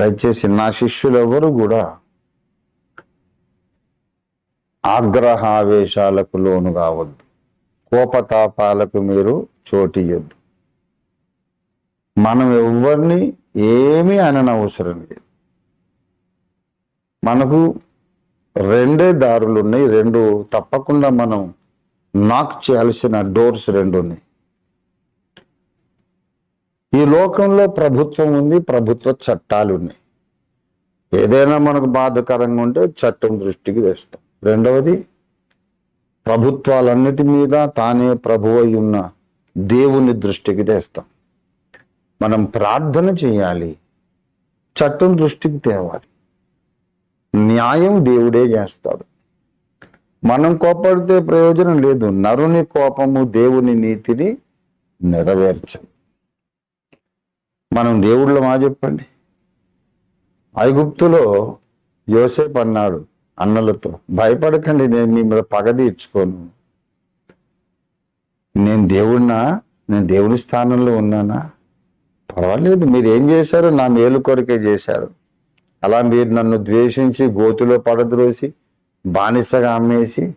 దయచేసి నా శిష్యులెవరు కూడా ఆగ్రహావేశాలకు లోను కావద్దు. కోపతాపాలకు మీరు చోటియొద్దు మనం ఎవరిని ఏమీ అననవసరం లేదు. మనకు రెండే దారులు ఉన్నాయి రెండు తప్పకుండా మనం నాక్ చేయాల్సిన డోర్స్ రెండు ఉన్నాయి ఈ లోకంలో ప్రభుత్వం ఉంది ప్రభుత్వ చట్టాలు ఉన్నాయి. ఏదైనా మనకు బాధకరంగా ఉంటే చట్టం దృష్టికి తెస్తాం. రెండవది ప్రభుత్వాలన్నిటి మీద తానే ప్రభు ఉన్న దేవుని దృష్టికి తెస్తాం. మనం ప్రార్థన చేయాలి చట్టం దృష్టికి తేవాలి. న్యాయం దేవుడే చేస్తాడు. మనం కోపడితే ప్రయోజనం లేదు. నరుని కోపము దేవుని నీతిని నెరవేర్చదు. మనం దేవుళ్ళ మా చెప్పండి. ఐగుప్తులో యోసేపు అన్నాడు అన్నలతో భయపడకండి నేను మీ మీద పగ తీర్చుకోను. నేను దేవుడినా నేను దేవుని స్థానంలో ఉన్నానా? పర్వాలేదు మీరు ఏం చేశారు? నా మేలు కొరకే చేశారు. అలా మీరు నన్ను ద్వేషించి గోతులో పడద్రోసి బానిసగా అమ్మేసి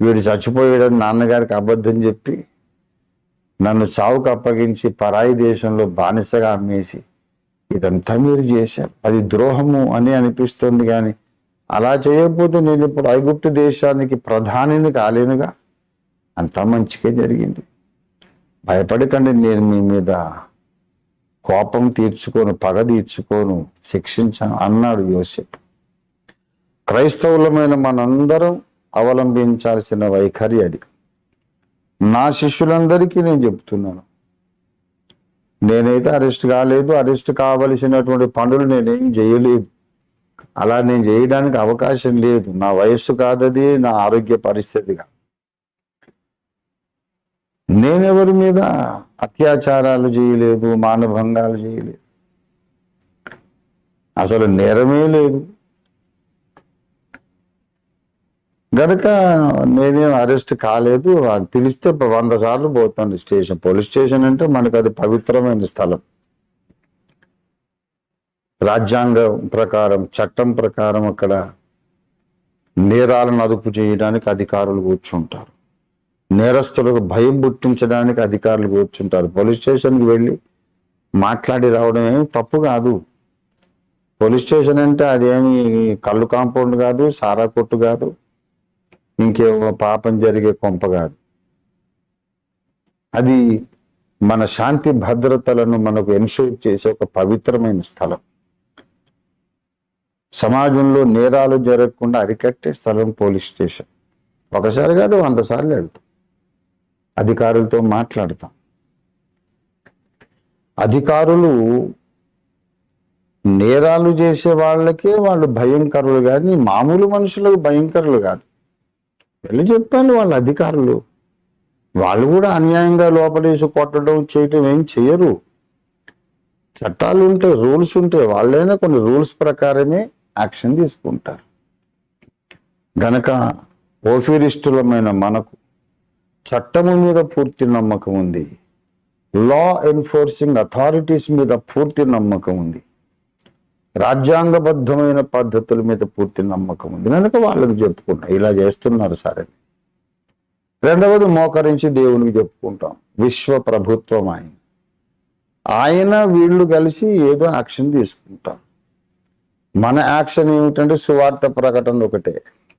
వీడు చచ్చిపోయాడని నాన్నగారికి అబద్ధం చెప్పి నన్ను చావుకు అప్పగించి పరాయి దేశంలో బానిసగా అమ్మేసి ఇదంతా మీరు చేశారు. అది ద్రోహము అని అనిపిస్తుంది కానీ అలా చేయకపోతే నేను ఇప్పుడు ఐగుప్తు దేశానికి ప్రధానిని కాలేనుగా? అంతా మంచిగా జరిగింది. భయపడకండి నేను మీ మీద కోపం తీర్చుకోను పగ తీర్చుకోను శిక్షించాను అన్నాడు యోసేపు. క్రైస్తవులమైన మనందరం అవలంబించాల్సిన వైఖరి అది. నా శిష్యులందరికీ నేను చెప్తున్నాను. నేనైతే అరెస్ట్ కాలేదు అరెస్ట్ కావలసినటువంటి పనులు నేనేం చేయలేదు. అలా నేను చేయడానికి అవకాశం లేదు. నా వయస్సు కాదది నా ఆరోగ్య పరిస్థితిగా. నేనెవరి మీద అత్యాచారాలు చేయలేదు మానభంగాలు చేయలేదు. అసలు నేరమే లేదు. గనక నేనేం అరెస్ట్ కాలేదు అది పిలిస్తే వంద సార్లు పోతాను స్టేషన్. పోలీస్ స్టేషన్ అంటే మనకు అది పవిత్రమైన స్థలం. రాజ్యాంగం ప్రకారం చట్టం ప్రకారం అక్కడ నేరాలను అదుపు చేయడానికి అధికారులు కూర్చుంటారు. నేరస్తులకు భయం పుట్టించడానికి అధికారులు కూర్చుంటారు. పోలీస్ స్టేషన్కి వెళ్ళి మాట్లాడి రావడం ఏమి తప్పు కాదు. పోలీస్ స్టేషన్ అంటే అదేమి కళ్ళు కాంపౌండ్ కాదు సారా కొట్టు కాదు. ఇంకేమో పాపం జరిగే కొంప కాదు. అది మన శాంతి భద్రతలను మనకు ఎన్షూర్ చేసే ఒక పవిత్రమైన స్థలం. సమాజంలో నేరాలు జరగకుండా అరికట్టే స్థలం పోలీస్ స్టేషన్. ఒకసారి కాదు వంద సార్లు వెళ్తాం. అధికారులతో మాట్లాడతాం. అధికారులు నేరాలు చేసే వాళ్ళకే వాళ్ళు భయంకరులు. కానీ మామూలు మనుషులకు భయంకరులు కాదు. వెళ్ళి చెప్పాను వాళ్ళ అధికారులు. వాళ్ళు కూడా అన్యాయంగా లోపలేసి కొట్టడం చేయటం ఏం చేయరు చట్టాలు ఉంటే రూల్స్ ఉంటే వాళ్ళైనా కొన్ని రూల్స్ ప్రకారమే యాక్షన్ తీసుకుంటారు. గనక ఓఫీరిస్టులమైన మనకు చట్టము మీద పూర్తి నమ్మకం ఉంది. లా ఎన్ఫోర్సింగ్ అథారిటీస్ మీద పూర్తి నమ్మకం ఉంది. రాజ్యాంగబద్ధమైన పద్ధతుల మీద పూర్తి నమ్మకం ఉంది. కనుక వాళ్ళకి చెప్పుకుంటాం. ఇలా చేస్తున్నారు సరే రెండవది మోకరించి దేవునికి చెప్పుకుంటాం. విశ్వ ప్రభుత్వం ఆయన. ఆయన వీళ్ళు కలిసి ఏదో యాక్షన్ తీసుకుంటాం. మన యాక్షన్ ఏమిటంటే సువార్త ప్రకటన ఒకటే.